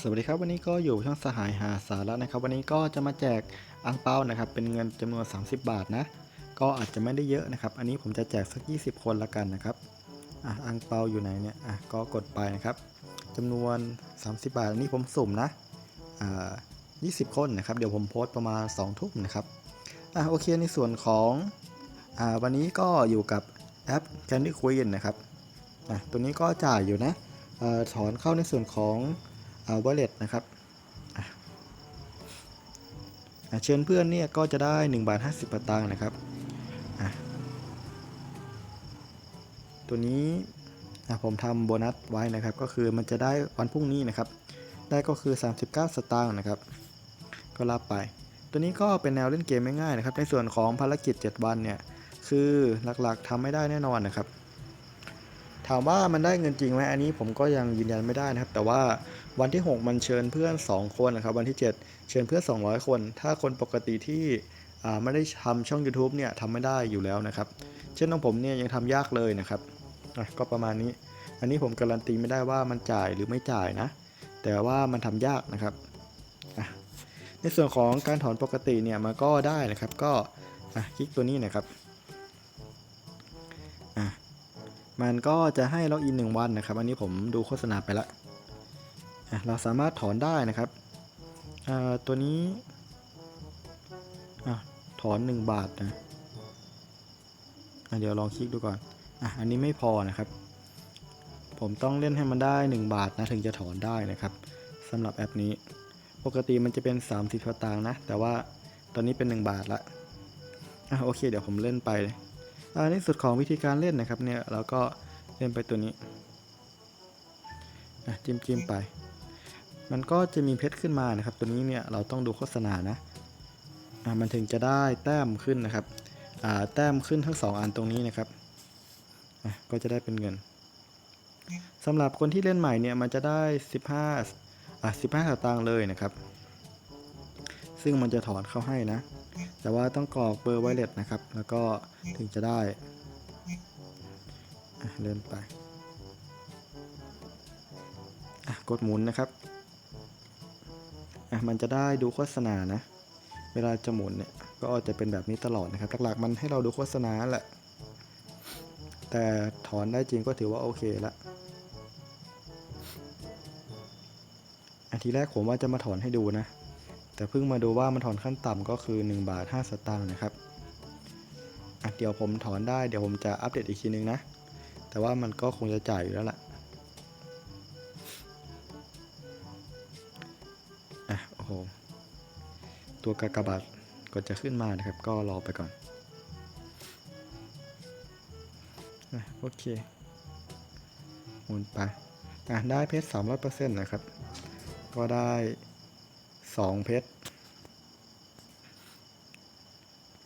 สวัสดีครับวันนี้ก็อยู่ช่องสหายหาสาระนะครับ วันนี้ก็จะมาแจกอังเปานะครับ เป็นเงินจำนวน 30 บาทนะ ก็อาจจะไม่ได้เยอะนะครับ อันนี้ผมจะแจกสัก 20 คนละกันนะครับอะอังเปาอยู่ไหนเนี่ยอะก็กดไปนะครับจำนวน 30 บาทอันนี้ผมสุ่มนะอ่า20 คนนะครับ เดี๋ยวผมโพสต์ประมาณ2ทุ่มนะครับอะโอเคในส่วนของอ่าวันนี้ก็อยู่กับแอป Candy Queen นะครับอะตัวนี้ก็จ่ายอยู่นะอ่อถอนเข้าในส่วนของ เอา wallet นะครับเชิญเพื่อนเนี่ยก็จะได้1บาท50สตางค์นะครับ ตัวนี้ผมทำโบนัสไว้นะครับ ก็คือมันจะได้วันพรุ่งนี้นะครับ ได้ก็คือ 39 สตางค์นะครับ ก็รับไป ตัวนี้ก็เป็นแนวเล่นเกมง่ายๆนะครับ ในส่วนของภารกิจ 7 วันเนี่ย คือหลักๆทำไม่ได้แน่นอนนะครับ ถามว่ามันได้เงินจริงไหมอันนี้ผมก็ยังยืนยันไม่ได้นะครับ แต่ว่าวันที่ 6 มันเชิญเพื่อน 2 คนนะครับ วันที่ 7 เชิญเพื่อน 200 คน ถ้าคนปกติที่ไม่ได้ทำช่อง YouTube เนี่ยทำไม่ได้อยู่แล้วนะครับ เช่นของผมเนี่ยยังทำยากเลยนะครับก็ประมาณนี้ อันนี้ผมการันตีไม่ได้ว่ามันจ่ายหรือไม่จ่ายนะ แต่ว่ามันทำยากนะครับ ในส่วนของการถอนปกติเนี่ยมันก็ได้นะครับ ก็คลิกตัวนี้นะครับ มันก็จะให้ล็อกอินหนึ่งวันนะครับ อันนี้ผมดูโฆษณาไปละเราสามารถถอนได้นะครับ ตัวนี้อะถอน 1 บาทนะะเดี๋ยวลองคลิกดูก่อนอะอันนี้ไม่พอนะครับ ผมต้องเล่นให้มันได้ 1 บาทนะถึงจะถอนได้นะครับสำหรับแอปนี้ ปกติมันจะเป็น 30สตางค์นะ แต่ว่าตอนนี้เป็น 1 บาทละอะโอเค เดี๋ยวผมเล่นไป ในสุดของวิธีการเล่นนะครับเนี่ยเราก็เล่นไปตัวนี้อะจิ้มจิ้มไป มันก็จะมีเพชรขึ้นมานะครับ ตัวนี้เนี่ยเราต้องดูโฆษณานะอะมันถึงจะได้แต้มขึ้นนะครับอ่าแต้มขึ้นทั้งสองอันตรงนี้นะครับอะก็จะได้เป็นเงินสำหรับคนที่เล่นใหม่เนี่ยมันจะได้ 15อะ15สตางค์เลยนะครับ ซึ่งมันจะถอนเข้าให้นะ แต่ว่าต้องกรอกเบอร์ไวเลสนะครับ แล้วก็ถึงจะได้เล่นไปกดหมุนนะครับมันจะได้ดูโฆษณานะ เวลาจะหมุนเนี่ยก็จะเป็นแบบนี้ตลอดนะครับ หลักๆมันให้เราดูโฆษณาแหละ แต่ถอนได้จริงก็ถือว่าโอเคละอันทีแรกผมว่าจะมาถอนให้ดูนะ แต่เพิ่งมาดูว่ามันถอนขั้นต่ำก็คือ 1 บาท 5 สตางค์นะครับอะเดี๋ยวผมถอนได้เดี๋ยวผมจะอัปเดตอีกทีนึงนะ แต่ว่ามันก็คงจะจ่ายอยู่แล้วล่ะอะโอ้โห ตัวกากบาทก็จะขึ้นมานะครับ ก็รอไปก่อนอะโอเคหมุนไปอะได้เพชร300%นะครับ ก็ได้ 2เพชร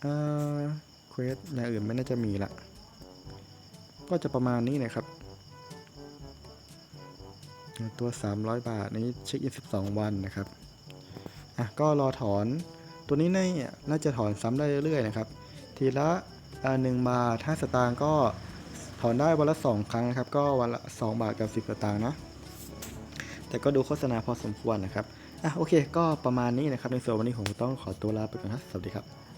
อ่าเควสอย่างอื่นไม่น่าจะมีละ ก็จะประมาณนี้นะครับ ตัว 300 บาทนี้เช็คอิน12 วันนะครับ อะก็รอถอนตัวนี้เนี่ยน่าจะถอนซ้ำได้เรื่อยๆนะครับ ทีละอ่าหนึ่งบาท5สตางค์ก็ถอนได้วันละ 2 ครั้งนะครับ ก็วันละ 2 บาทกับ 10 สตางค์นะ แต่ก็ดูโฆษณาพอสมควรนะครับ อะโอเค ก็ประมาณนี้นะครับ ในส่วนวันนี้ผมต้องขอตัวลาไปก่อนครับสวัสดีครับ